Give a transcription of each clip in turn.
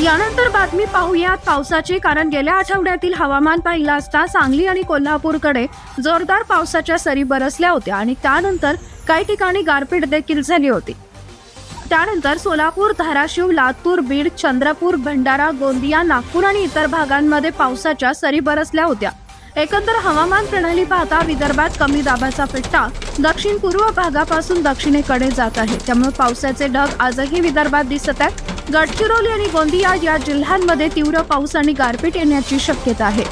यानंतर बातमी पाहूयात. पावसाची कारण गेल्या आठवड्यातील हवामान पाहिलं असता सांगली आणि कोल्हापूरकडे जोरदार पावसाच्या सरी बरसल्या होत्या आणि त्यानंतर काही ठिकाणी गारपीट देखील झाली होती. त्यानंतर सोलापूर धाराशिव लातूर बीड चंद्रपूर भंडारा गोंदिया नागपूर आणि इतर भागांमध्ये पावसाच्या सरी बरसल्या होत्या. एकंदर हवामान प्रणाली पाहता विदर्भात कमी दाबाचा पट्टा दक्षिण पूर्व भागापासून दक्षिणेकडे जात आहे. त्यामुळे पावसाचे ढग आजही विदर्भात दिसत आहेत. गडचिरोली आणि गोंदिया या जिल्ह्यांमध्ये तीव्र पाऊस आणि गारपीट येण्याची शक्यता आहे.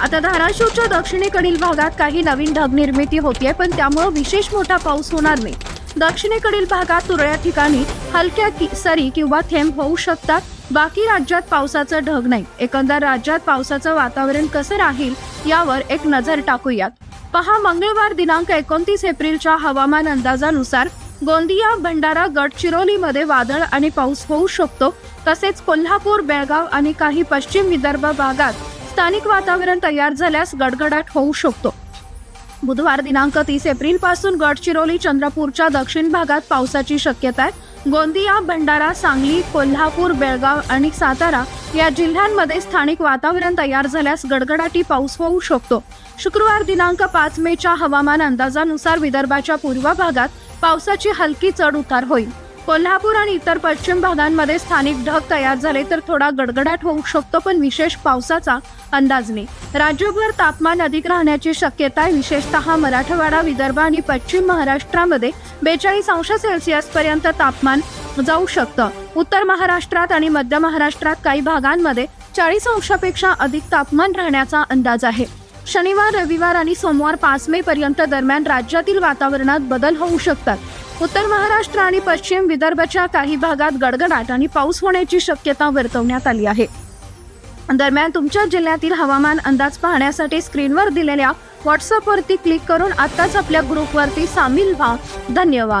आता धाराशिवच्या दक्षिणेकडील भागात काही नवीन ढग निर्मिती होतीये पण त्यामुळे विशेष मोठा पाऊस होणार नाही. दक्षिणेकडील भागात तुरळ्या ठिकाणी हलक्या कि- सरी किंवा थेंब होऊ शकतात. बाकी राज्यात पावसाचं ढग नाही. एकंदर राज्यात पावसाचं वातावरण कसं राहील यावर एक नजर टाकूयात. पहा मंगळवार दिनांक एकोणतीस एप्रिलच्या हवामान अंदाजानुसार गोंदिया भंडारा गडचिरोलीमध्ये वादळ आणि पाऊस होऊ शकतो. तसेच कोल्हापूर बेळगाव आणि काही पश्चिम विदर्भ भागात स्थानिक वातावरण तयार झाल्यास गडगडाट होऊ शकतो. बुधवार दिनांक तीस एप्रिलपासून गडचिरोली चंद्रपूरच्या दक्षिण भागात पावसाची शक्यता आहे. गोंदिया भंडारा सांगली कोल्हापूर बेळगाव आणि सातारा या जिल्ह्यांमध्ये स्थानिक वातावरण तयार झाल्यास गडगडाटी पाऊस होऊ शकतो. शुक्रवार दिनांक पाच मेच्या हवामान अंदाजानुसार विदर्भाच्या पूर्व भागात पावसाची हलकी चढ उतार होईल. कोल्हापूर आणि इतर पश्चिम भागांमध्ये स्थानिक ढग तयार झाले तर थोडा गडगडाट होऊ शकतो पण विशेष पावसाचा अंदाज नाही. राज्यभर तापमान अधिक राहण्याची शक्यता आहे. विशेषतः मराठवाडा विदर्भ आणि पश्चिम महाराष्ट्रामध्ये बेचाळीस अंश सेल्सिअस पर्यंत तापमान जाऊ शकतं. उत्तर महाराष्ट्रात आणि मध्य महाराष्ट्रात काही भागांमध्ये चाळीस अंशापेक्षा अधिक तापमान राहण्याचा अंदाज आहे. शनिवार रविवार आणि सोमवार पाच मे पर्यंत दरम्यान राज्यातील वातावरणात बदल होऊ शकतात. उत्तर महाराष्ट्र आणि पश्चिम विदर्भाच्या काही भागात गडगडाट आणि पाऊस होण्याची शक्यता वर्तवण्यात आली आहे. दरम्यान तुमच्या जिल्ह्यातील हवामान अंदाज पाहण्यासाठी स्क्रीनवर दिलेल्या व्हॉट्सअपवरती क्लिक करून आत्ताच आपल्या ग्रुपवरती सामील व्हा. धन्यवाद.